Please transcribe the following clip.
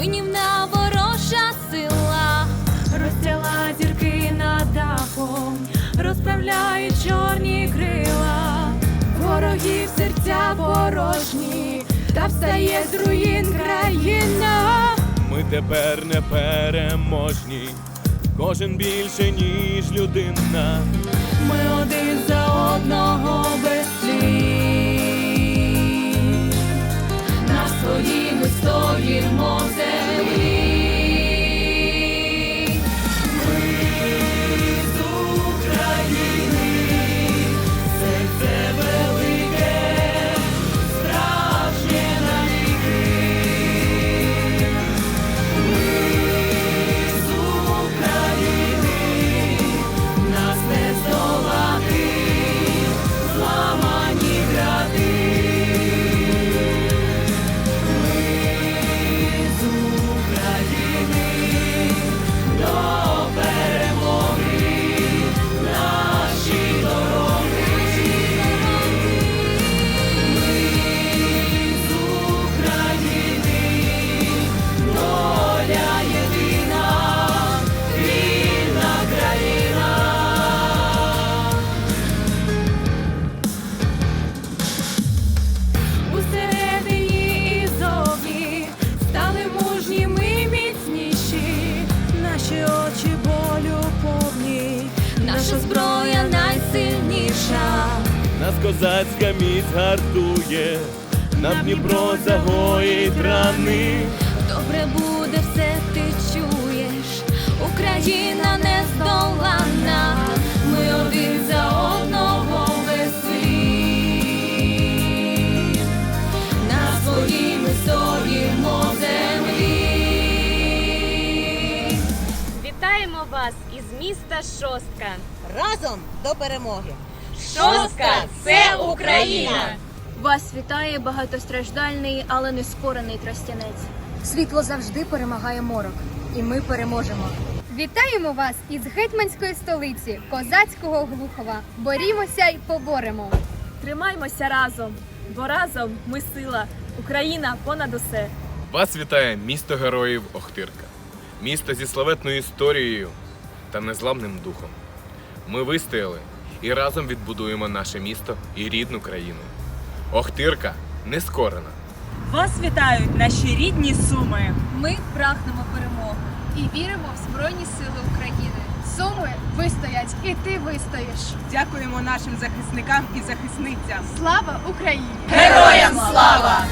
руйнівна ворожа сила, розтяла зірки над дахом, розправляють чорні крила, ворогів серця порожні, та встає з руїн країна. Ми тепер не переможні, кожен більше, ніж людина. Ми один козацька міць гартує, нам Дніпро загоїть рани. Добре буде все, ти чуєш, Україна не здолана, ми один за одного без. На своїй ми стоїмо землі. Вітаємо вас із міста Шостка. Разом до перемоги! Шостка це Україна! Вас вітає багатостраждальний, але не скорений тростянець. Світло завжди перемагає морок, і ми переможемо. Вітаємо вас із гетьманської столиці козацького Глухова. Борімося й поборемо. Тримаймося разом, бо разом ми сила. Україна понад усе. Вас вітає місто героїв Охтирка, місто зі славетною історією та незламним духом. Ми вистояли і разом відбудуємо наше місто і рідну країну. Охтирка не скорена. Вас вітають наші рідні суми. Ми прагнемо перемоги і віримо в Збройні Сили України. Суми вистоять, і ти вистоїш. Дякуємо нашим захисникам і захисницям. Слава Україні! Героям слава!